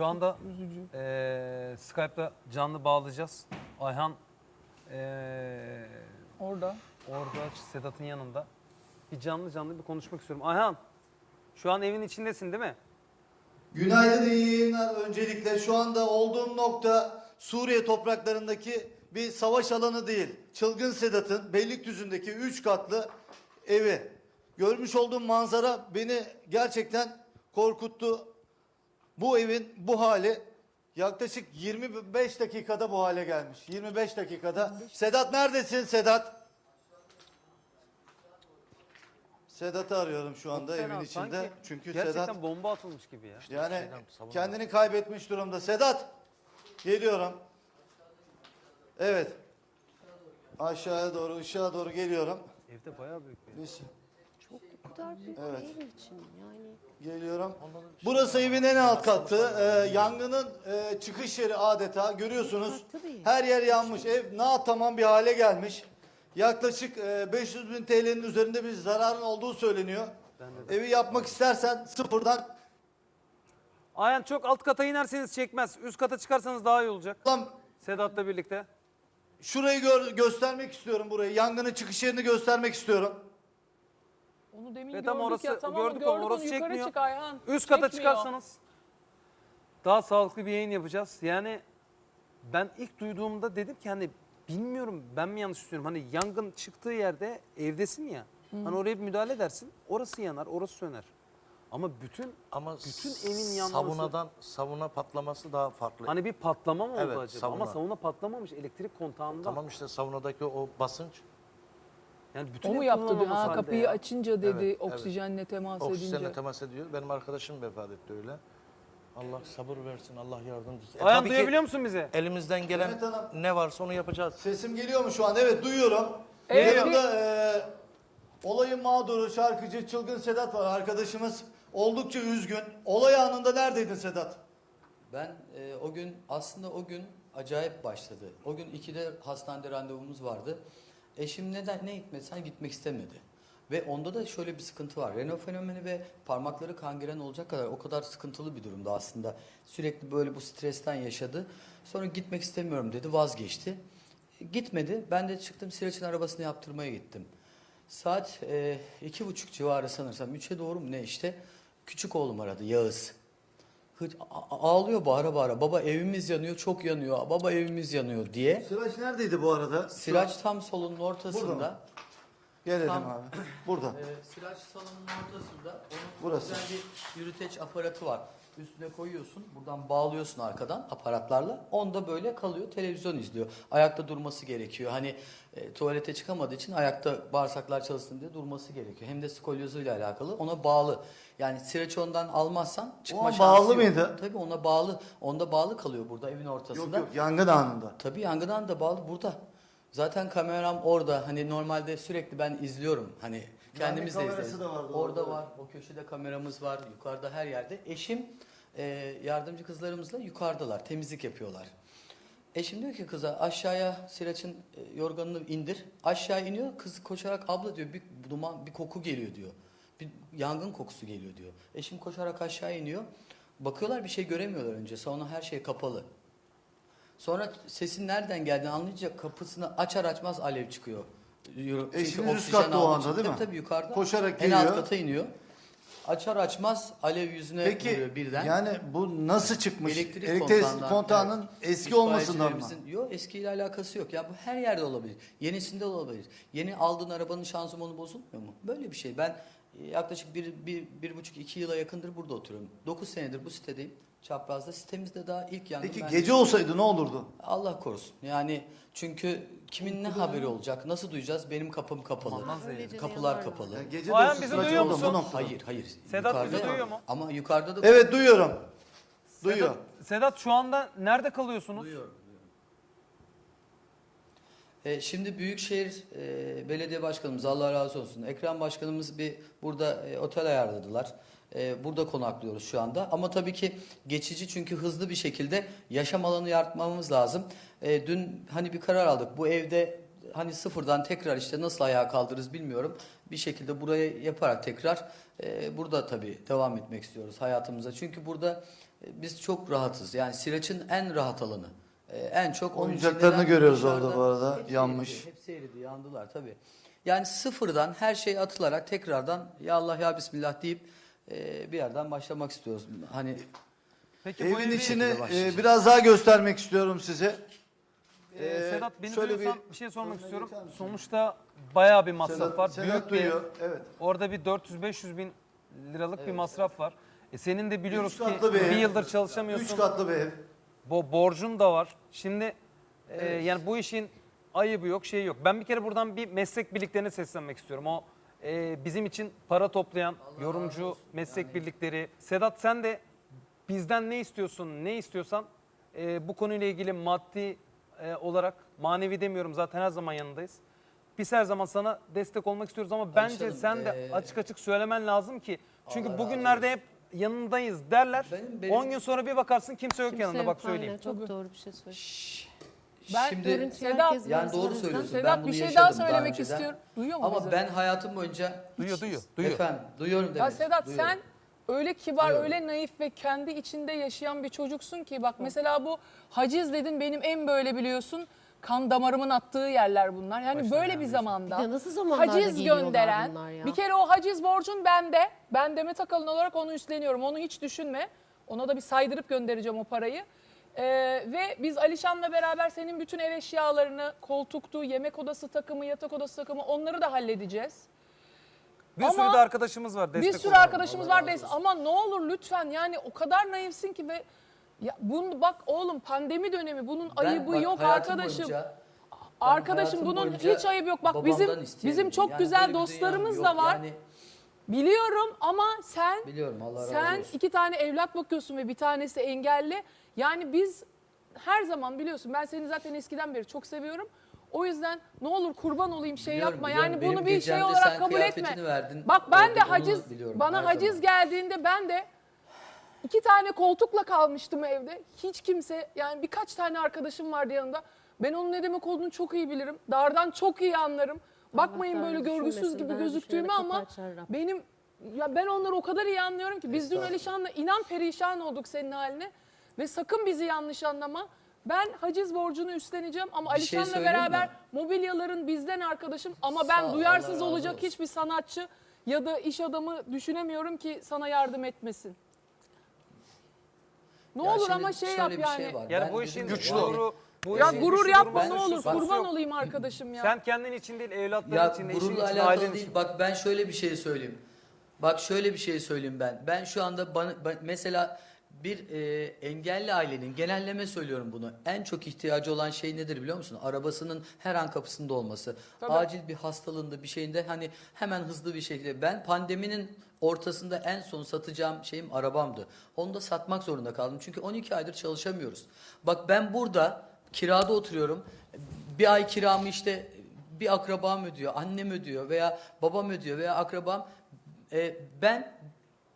Şu anda Üzücü. eee Skype'da canlı bağlayacağız. Ayhan eee, Orada. orada Sedat'ın yanında. Bir canlı canlı bir konuşmak istiyorum. Ayhan şu an evin içindesin değil mi? Günaydın iyi yayınlar. Öncelikle şu anda olduğum nokta Suriye topraklarındaki bir savaş alanı değil. Çılgın Sedat'ın Beylikdüzü'ndeki 3 katlı evi. Görmüş olduğum manzara beni gerçekten korkuttu. Bu evin bu hali yaklaşık 25 dakikada bu hale gelmiş. 25 dakikada. Sedat neredesin Sedat? Sedat'ı arıyorum şu anda Çok fena. evin içinde. Sanki Çünkü gerçekten Sedat bomba atılmış gibi ya. yani Şeyden, savunma. kendini kaybetmiş durumda. Sedat geliyorum. Evet. Aşağıya doğru, ışığa doğru geliyorum. Evde bayağı büyük bir. Biz Çok o kadar büyük Evet. bir ev için yani. Geliyorum. Şey Burası evin en alt katı. Ee, yangının e, çıkış yeri adeta. Görüyorsunuz. Her yer yanmış. Ev na tamam bir hale gelmiş. Yaklaşık e, 500 bin TL'nin üzerinde bir zararın olduğu söyleniyor. Evi yapmak istersen sıfırdan Ayhan çok alt kata inerseniz çekmez. Üst kata çıkarsanız daha iyi olacak. Lan Sedat'la birlikte. şurayı gör- göstermek istiyorum burayı. Yangının çıkış yerini göstermek istiyorum. Onu demin Ve gördük tam orası- ya. Tamam gördük onu orası yukarı çekmiyor. çık Ayhan. Üst kata Çekmiyor. çıkarsanız daha sağlıklı bir yayın yapacağız. Yani ben ilk duyduğumda dedim ki hani bilmiyorum ben mi yanlış düşünüyorum. Hani yangın çıktığı yerde evdesin ya. Hani oraya bir müdahale edersin. Orası yanar, orası söner. Ama bütün Ama bütün evin yanması- savunadan savuna patlaması daha farklı. hani bir patlama mı oldu Evet, acaba? savuna. Ama savuna patlamamış elektrik kontağında. tamam işte savunadaki o basınç Yani bütün O mu yaptı? diyor? Ha, kapıyı ya. açınca dedi Evet, oksijenle temas oksijenle edince. temas ediyor. Benim arkadaşım vefat etti öyle. Allah sabır versin, Allah yardımcısı. E, Ayhan tabii ki duyabiliyor musun bizi? Elimizden gelen Evet, ne varsa onu yapacağız. Sesim geliyor mu şu an? Evet duyuyorum. Evet, Yanımda e, olayın mağduru şarkıcı Çılgın Sedat var arkadaşımız. Oldukça üzgün. Olay anında neredeydin Sedat? Ben e, o gün aslında o gün acayip başladı. O gün 2'de hastanede randevumuz vardı. Eşim neden ne gitmesen gitmek istemedi. Ve onda da şöyle bir sıkıntı var. Reno fenomeni ve parmakları kangren olacak kadar o kadar sıkıntılı bir durumda aslında. Sürekli böyle bu stresten yaşadı. Sonra gitmek istemiyorum dedi vazgeçti. Gitmedi. Ben de çıktım Siraç'ın arabasını yaptırmaya gittim. Saat e, iki buçuk civarı sanırsam. Üçe doğru mu ne işte. Küçük oğlum aradı Yağız. Ağlıyor bağıra bağıra. Baba evimiz yanıyor, çok yanıyor. Baba evimiz yanıyor diye. Sıraç neredeydi bu arada? Siraç tam salonun Burada ortasında. Gelelim Tam- abi. Burada. Ee, Siraç salonun ortasında. Onun Burası. güzel bir yürüteç aparatı var. Üstüne koyuyorsun. Buradan bağlıyorsun arkadan aparatlarla. Onda böyle kalıyor. Televizyon izliyor. Ayakta durması gerekiyor. Hani e, tuvalete çıkamadığı için ayakta bağırsaklar çalışsın diye durması gerekiyor. Hem de skolyozuyla alakalı. Ona bağlı. Yani Siraç ondan almazsan çıkma Ona şansı bağlı yok. mıydı? Tabii ona bağlı. Onda bağlı kalıyor burada evin ortasında. Yok yok yangın anında. Tabii yangından da bağlı burada. Zaten kameram orada. Hani normalde sürekli ben izliyorum. Hani kendimiz de kamerası izleriz. da vardı orada orada. var. O köşede kameramız var. Yukarıda her yerde. Eşim e, yardımcı kızlarımızla yukarıdalar. Temizlik yapıyorlar. Eşim diyor ki kıza aşağıya Siraç'ın e, yorganını indir. Aşağı iniyor. Kız koşarak abla diyor bir duman bir koku geliyor diyor. Bir yangın kokusu geliyor diyor. Eşim koşarak aşağı iniyor. Bakıyorlar bir şey göremiyorlar önce. Sonra her şey kapalı. Sonra sesin nereden geldiğini anlayınca kapısını açar açmaz alev çıkıyor. Eşiniz üst katta o anda değil mi? Tabii tabii yukarıda. Koşarak En alt kata iniyor. Açar açmaz alev yüzüne vuruyor Peki birden. yani bu nasıl çıkmış? Elektrik, Elektrik kontağından, kontağının evet. eski olmasından mı? İtfaiyecilerimizin- Yok eskiyle alakası yok. Ya bu her yerde olabilir. Yenisinde de olabilir. Yeni aldığın arabanın şanzımanı bozulmuyor mu? Böyle bir şey. Ben yaklaşık bir, bir, bir buçuk iki yıla yakındır burada oturuyorum. Dokuz senedir bu sitedeyim. Çaprazda sitemizde daha ilk yangın. Peki ben- gece olsaydı ne olurdu? Allah korusun. Yani çünkü kimin ne haberi olacak? Nasıl duyacağız? Benim kapım kapalı. Olmaz Öylece de Kapılar yanarlar. kapalı. Ya gece Ayhan dostu bizi duyuyor oldu musun? bu noktada. Hayır, hayır. Sedat bizi Yukarıda- duyuyor mu? Ama yukarıda da Evet duyuyorum. Duyuyor. Sedat, Sedat şu anda nerede kalıyorsunuz? Duyuyorum. E, şimdi Büyükşehir e, Belediye Başkanımız Allah razı olsun. Ekrem Başkanımız bir burada e, otel ayarladılar. E, burada konaklıyoruz şu anda. Ama tabii ki geçici çünkü hızlı bir şekilde yaşam alanı yaratmamız lazım. E, dün hani bir karar aldık. Bu evde hani sıfırdan tekrar işte nasıl ayağa kaldırırız bilmiyorum. Bir şekilde buraya yaparak tekrar e, burada tabii devam etmek istiyoruz hayatımıza. Çünkü burada e, biz çok rahatız. Yani Siraç'ın en rahat alanı. E, en çok onun Oyuncaklarını görüyoruz orada bu arada, Hepsi yanmış. eridi, hepsi eridi, yandılar tabii. Yani sıfırdan her şey atılarak tekrardan ya Allah ya Bismillah deyip e, bir yerden başlamak istiyoruz. Hani Peki bu Evin evi, içini şekilde başlayacağız. e, biraz daha göstermek istiyorum size. e, Ee, Sedat beni şöyle duyuyorsan bir- bir, şey sormak istiyorum. Sonuçta bayağı bir masraf Sedat, var. Sedat Büyük bir ev. duyuyor. Evet. Orada bir 400-500 bin liralık bir masraf var. E senin de biliyoruz Üç ki katlı bir bir ev. yıldır çalışamıyorsun. Üç katlı bir ev. Bo borcun da var. Şimdi e, yani bu işin ayıbı yok, şeyi yok. Ben bir kere buradan bir meslek birliklerine seslenmek istiyorum. O e, bizim için para toplayan yorumcu meslek birlikleri. Sedat sen de bizden ne istiyorsun, ne istiyorsan e, bu konuyla ilgili maddi e, olarak manevi demiyorum zaten her zaman yanındayız. Biz her zaman sana destek olmak istiyoruz ama bence sen de e, açık açık söylemen lazım ki. Çünkü bugünlerde hep yanındayız derler. Benim- benim- 10 gün sonra bir bakarsın kimse yok Kimse yanında yok, bak söyleyeyim. aynen, çok Tabii. doğru bir şey söylüyorsun. Ben şimdi Sedat, herkes yani doğru zaten. söylüyorsun. ben Sedat bunu bir şey daha söylemek önceden. istiyorum. Duyuyor mu Ama bizi? ben hayatım boyunca Duyuyor, duyuyor, duyuyor. Efendim duyuyorum demek. Ya Sedat duyuyorum. sen öyle kibar, Duyuyorum. öyle naif ve kendi içinde yaşayan bir çocuksun ki bak mesela bu haciz dedin benim en böyle biliyorsun kan damarımın attığı yerler bunlar. Yani böyle bir zamanda Bir de nasıl zamanlarda haciz geliyorlar gönderen bunlar ya? bir kere o haciz borcun bende. Ben Demet Akalın olarak onu üstleniyorum. Onu hiç düşünme. Ona da bir saydırıp göndereceğim o parayı. Ee, ve biz Alişan'la beraber senin bütün ev eşyalarını, koltuktu, yemek odası takımı, yatak odası takımı onları da halledeceğiz. Bir Ama sürü de arkadaşımız var destek Bir sürü olan. arkadaşımız var des ama ne olur lütfen yani o kadar naifsin ki ve ya bunu bak oğlum pandemi dönemi bunun Ben ayıbı bak yok hayatım arkadaşım. boyunca- arkadaşım hayatım bunun boyunca hiç ayıbı yok. Bak babamdan bizim bizim çok Yani güzel bir dostlarımız dünyam da yok. var. Yani Biliyorum ama sen biliyorum Allah razı sen olsun. iki tane evlat bakıyorsun ve bir tanesi engelli. Yani biz her zaman biliyorsun ben seni zaten eskiden beri çok seviyorum. O yüzden ne olur kurban olayım şey Biliyorum, yapma. biliyorum. Yani Benim bunu bir şey gecemde olarak sen kabul etme. kıyafetini verdin. Bak ben de onu haciz biliyorum bana her haciz zaman. geldiğinde ben de iki tane koltukla kalmıştım evde. Hiç kimse yani birkaç tane arkadaşım vardı yanında. Ben onun ne demek olduğunu çok iyi bilirim. Dardan çok iyi anlarım. Bakmayın böyle görgüsüz gibi gözüktüğümü düşürene ama kapı açar Rabbim. benim ya ben onları o kadar iyi anlıyorum ki biz dün. Alişan'la inan perişan olduk senin haline ve sakın bizi yanlış anlama. Ben haciz borcunu üstleneceğim ama Bir şey Alişan'la söyleyeyim beraber mi? mobilyaların bizden arkadaşım ama Sağ ben Allah duyarsız razı olacak olsun. hiçbir sanatçı ya da iş adamı düşünemiyorum ki sana yardım etmesin. Ne Ya olur şimdi ama şey şöyle yap bir yani. şey var. Yani Ben bu işin dedim ya, güçlü yani- gururu, bu Ya işin gurur güçlü yapma durması ne olur kurban yok. olayım arkadaşım ya. Sen kendin için değil evlatların Ya için, eşin gururla için, alakalı ailen değil. için. Bak ben şöyle bir şey söyleyeyim. Bak şöyle bir şey söyleyeyim ben. Ben şu anda bana, ben- mesela bir e, engelli ailenin genelleme söylüyorum bunu. En çok ihtiyacı olan şey nedir biliyor musun? Arabasının her an kapısında olması. Tabii. Acil bir hastalığında bir şeyinde hani hemen hızlı bir şekilde. Ben pandeminin ortasında en son satacağım şeyim arabamdı. Onu da satmak zorunda kaldım. Çünkü 12 aydır çalışamıyoruz. Bak ben burada kirada oturuyorum. Bir ay kiramı işte bir akrabam ödüyor, annem ödüyor veya babam ödüyor veya akrabam. E, ben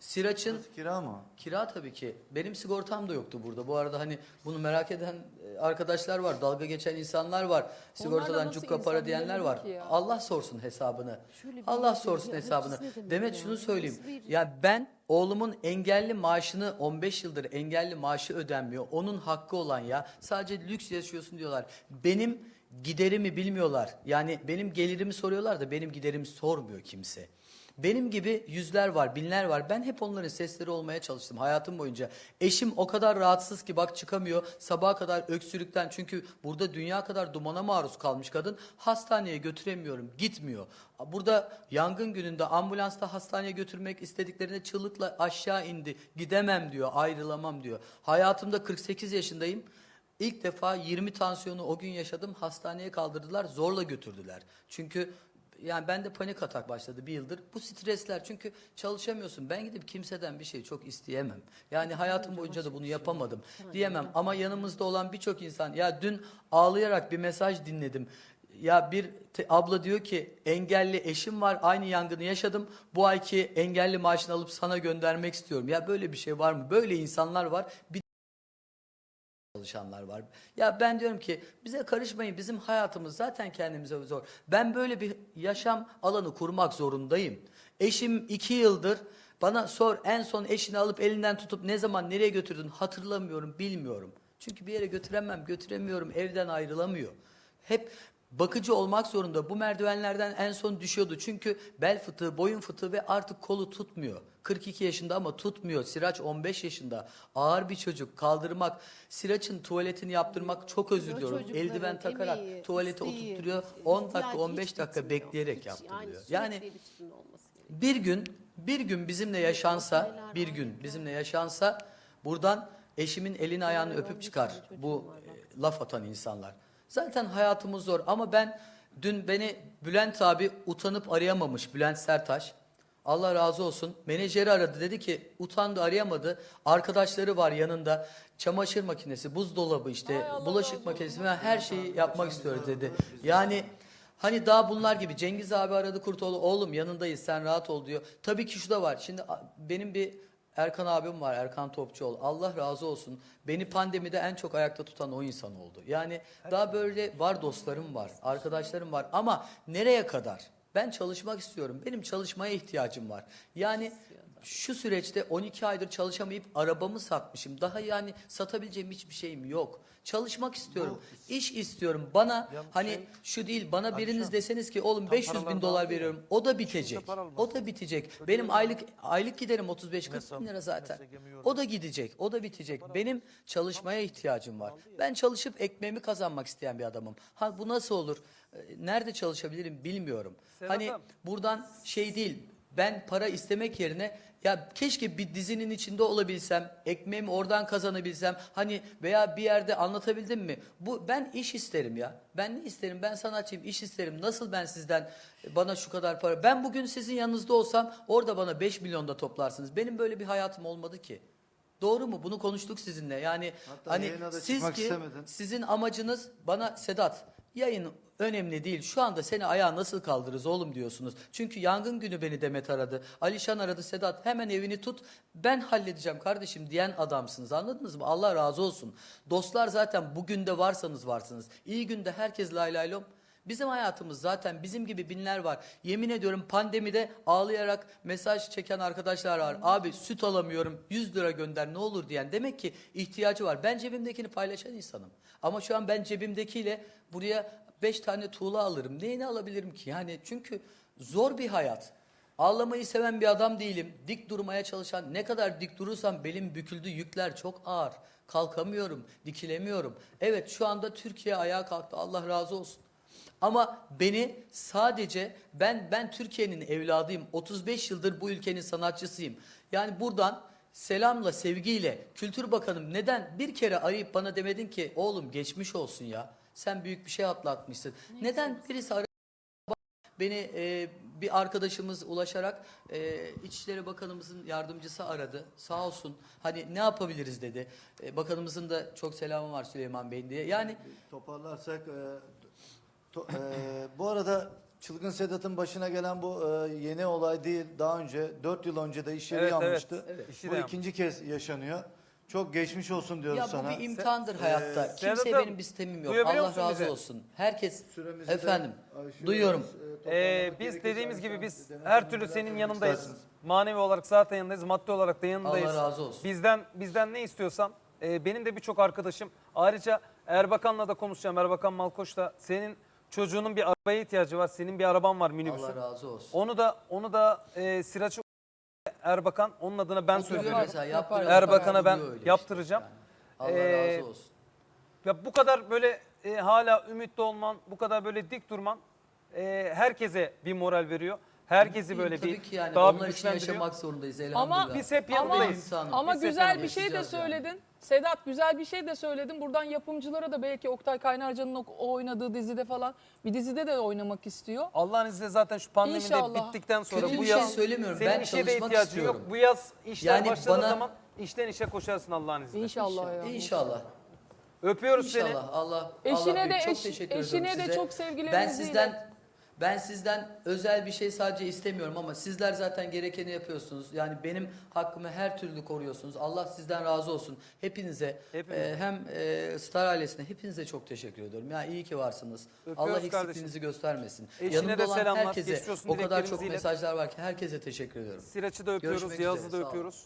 Siraç'ın Kira mı? kira tabii ki. Benim sigortam da yoktu burada. Bu arada hani bunu merak eden e, arkadaşlar var, dalga geçen insanlar var. Sigortadan nasıl cukka para insan diyenler var. bilemedim ki ya. Allah sorsun hesabını. Şöyle bir Allah şey sorsun ya, hesabını. hepsi ne demek Demet ya? şunu söyleyeyim. Nasıl bir- Ya ben oğlumun engelli maaşını 15 yıldır engelli maaşı ödenmiyor. Onun hakkı olan ya. Sadece lüks yaşıyorsun diyorlar. Benim giderimi bilmiyorlar. Yani benim gelirimi soruyorlar da benim giderimi sormuyor kimse. Benim gibi yüzler var, binler var. Ben hep onların sesleri olmaya çalıştım hayatım boyunca. Eşim o kadar rahatsız ki bak çıkamıyor. Sabaha kadar öksürükten çünkü burada dünya kadar dumana maruz kalmış kadın. Hastaneye götüremiyorum, gitmiyor. Burada yangın gününde ambulansta hastaneye götürmek istediklerinde çığlıkla aşağı indi. Gidemem diyor, ayrılamam diyor. Hayatımda 48 yaşındayım. İlk defa 20 tansiyonu o gün yaşadım. Hastaneye kaldırdılar, zorla götürdüler. Çünkü yani bende panik atak başladı bir yıldır. Bu stresler çünkü çalışamıyorsun. Ben gidip kimseden bir şey çok isteyemem. Yani hayatım boyunca da bunu yapamadım diyemem. Ama yanımızda olan birçok insan ya dün ağlayarak bir mesaj dinledim. Ya bir abla diyor ki engelli eşim var aynı yangını yaşadım. Bu ayki engelli maaşını alıp sana göndermek istiyorum. Ya böyle bir şey var mı? Böyle insanlar var. Bir çalışanlar var. Ya ben diyorum ki bize karışmayın bizim hayatımız zaten kendimize zor. Ben böyle bir yaşam alanı kurmak zorundayım. Eşim iki yıldır Bana sor en son eşini alıp elinden tutup ne zaman nereye götürdün hatırlamıyorum, bilmiyorum. Çünkü bir yere götüremem, götüremiyorum, evden ayrılamıyor. Hep bakıcı olmak zorunda. Bu merdivenlerden en son düşüyordu. Çünkü bel fıtığı, boyun fıtığı ve artık kolu tutmuyor. 42 yaşında ama tutmuyor. Siraç 15 yaşında. Ağır bir çocuk. Kaldırmak, Siraç'ın tuvaletini yaptırmak çok özür diliyorum. Eldiven takarak emeği, tuvalete isteği, oturtturuyor. 10 dakika, ihtiyacı 15 hiç dakika bekleyerek Hiç, yaptırılıyor. Yani gerekiyor. bir gün bir gün bizimle yaşansa bir gün bizimle yaşansa buradan eşimin elini ayağını öpüp çıkar bu e, laf atan insanlar. Zaten hayatımız zor ama ben dün beni Bülent abi utanıp arayamamış Bülent Sertaş. Allah razı olsun. Menajeri aradı dedi ki utandı arayamadı. Arkadaşları var yanında. Çamaşır makinesi, buzdolabı işte, bulaşık makinesi falan her şeyi yapmak istiyor dedi. Yani Hani daha bunlar gibi Cengiz abi aradı Kurtoğlu oğlum yanındayız sen rahat ol diyor. Tabii ki şu da var. Şimdi benim bir Erkan abim var Erkan Topçuoğlu. Allah razı olsun. Beni pandemide en çok ayakta tutan o insan oldu. Yani daha böyle var dostlarım var, arkadaşlarım var ama nereye kadar? Ben çalışmak istiyorum. Benim çalışmaya ihtiyacım var. Yani şu süreçte 12 aydır çalışamayıp arabamı satmışım. Daha yani satabileceğim hiçbir şeyim yok. Çalışmak istiyorum. İş istiyorum. Bana hani şu değil bana biriniz deseniz ki oğlum 500 bin dolar veriyorum. O da bitecek. O da bitecek. Benim aylık aylık giderim 35-40 bin lira zaten. O da gidecek. O da bitecek. Benim çalışmaya ihtiyacım var. Ben çalışıp ekmeğimi kazanmak isteyen bir adamım. Ha bu nasıl olur? Ee, Nerede çalışabilirim bilmiyorum. Hani Sedat'ım. buradan şey değil. Ben para istemek yerine ya keşke bir dizinin içinde olabilsem, ekmeğimi oradan kazanabilsem. Hani veya bir yerde anlatabildim mi? Bu ben iş isterim ya. Ben ne isterim? Ben sanatçıyım, iş isterim. Nasıl ben sizden bana şu kadar para? Ben bugün sizin yanınızda olsam orada bana 5 milyonda toplarsınız. Benim böyle bir hayatım olmadı ki. Doğru mu? Bunu konuştuk sizinle. Yani Hatta hani da siz ki istemedin. sizin amacınız bana Sedat yayın önemli değil. Şu anda seni ayağa nasıl kaldırırız oğlum diyorsunuz. Çünkü yangın günü beni Demet aradı. Alişan aradı Sedat hemen evini tut ben halledeceğim kardeşim diyen adamsınız anladınız mı? Allah razı olsun. Dostlar zaten bugün de varsanız varsınız. İyi günde herkes lay lay lom. Bizim hayatımız zaten bizim gibi binler var. Yemin ediyorum pandemide ağlayarak mesaj çeken arkadaşlar var. Abi süt alamıyorum 100 lira gönder ne olur diyen. Demek ki ihtiyacı var. Ben cebimdekini paylaşan insanım. Ama şu an ben cebimdekiyle buraya 5 tane tuğla alırım. Neyini alabilirim ki? Yani çünkü zor bir hayat. Ağlamayı seven bir adam değilim. Dik durmaya çalışan ne kadar dik durursam belim büküldü yükler çok ağır. Kalkamıyorum, dikilemiyorum. Evet şu anda Türkiye ayağa kalktı. Allah razı olsun. Ama beni sadece ben ben Türkiye'nin evladıyım. 35 yıldır bu ülkenin sanatçısıyım. Yani buradan selamla, sevgiyle Kültür Bakanım neden bir kere arayıp bana demedin ki oğlum geçmiş olsun ya. Sen büyük bir şey atlatmışsın. neden birisi ara- Beni e, bir arkadaşımız ulaşarak e, İçişleri Bakanımızın yardımcısı aradı. Sağ olsun. Hani ne yapabiliriz dedi. E, bakanımızın da çok selamı var Süleyman Bey diye. Yani Toparlarsak e, to- e, bu arada Çılgın Sedat'ın başına gelen bu e, yeni olay değil. Daha önce 4 yıl önce de iş yeri Evet, evet. yanmıştı. Evet. İşi Bu yanmış. ikinci kez yaşanıyor. Çok geçmiş olsun diyoruz ya bu sana. bir imtihandır hayatta. Ee, Kimseye benim bir sistemim yok. Allah razı bizi? olsun. Herkes Süremizi efendim duyuyorum. E, toparlamak Ee, biz dediğimiz gibi biz her türlü senin yanındayız. istersiniz? Manevi olarak zaten yanındayız, maddi olarak da yanındayız. Allah razı olsun. Bizden bizden ne istiyorsan e, benim de birçok arkadaşım ayrıca Erbakan'la da konuşacağım. Erbakan Malkoç'la senin çocuğunun bir arabaya ihtiyacı var. Senin bir araban var minibüsün. Allah razı olsun. Onu da onu da e, Siraç'ı Erbakan onun adına ben mesela, yaptırıyor. Erbakan'a ben öyle işte. yaptıracağım. Yani. Allah Ee, razı olsun. Ya bu kadar böyle e, hala ümitli olman, bu kadar böyle dik durman e, herkese bir moral veriyor. Herkesi böyle Tabii bir ki yani daha bir onlar için güçlendiriyor. yaşamak zorundayız Ama elhamdülillah. Biz hep Ama, yanındayız. İnsanım. ama Biz hep güzel bir yanındayız. şey de Yaşayacağız yani. söyledin. Sedat güzel bir şey de söyledin. Buradan yapımcılara da belki Oktay Kaynarca'nın o, o oynadığı dizide falan bir dizide de oynamak istiyor. Allah'ın izniyle zaten şu pandemide İnşallah. bittikten sonra Kötü bu bir şey yaz söylemiyorum. senin Ben işe de çalışmak ihtiyacın istiyorum. yok. Bu yaz işler Yani başladığı bana- zaman işten işe koşarsın Allah'ın izniyle. İnşallah ya. İnşallah. Öpüyoruz seni. İnşallah. Allah Eşine Allah de büyük. çok eş- teşekkür eşine ediyorum de size. çok sevgilerimizi Ben sizden Ben sizden özel bir şey sadece istemiyorum ama sizler zaten gerekeni yapıyorsunuz. Yani benim hakkımı her türlü koruyorsunuz. Allah sizden razı olsun. Hepinize Hepimize. e, hem e, Star ailesine hepinize çok teşekkür ediyorum. Ya iyi ki varsınız. Öpüyoruz Allah kardeşim. eksikliğinizi göstermesin. Eşine Yanımda olan selamlar, herkese geçmiş olsun o kadar çok dileklerimizi ilet. mesajlar var ki herkese teşekkür ediyorum. Siraç'ı da öpüyoruz, Görüşmek Yağız'ı üzere, da sağ olun. öpüyoruz.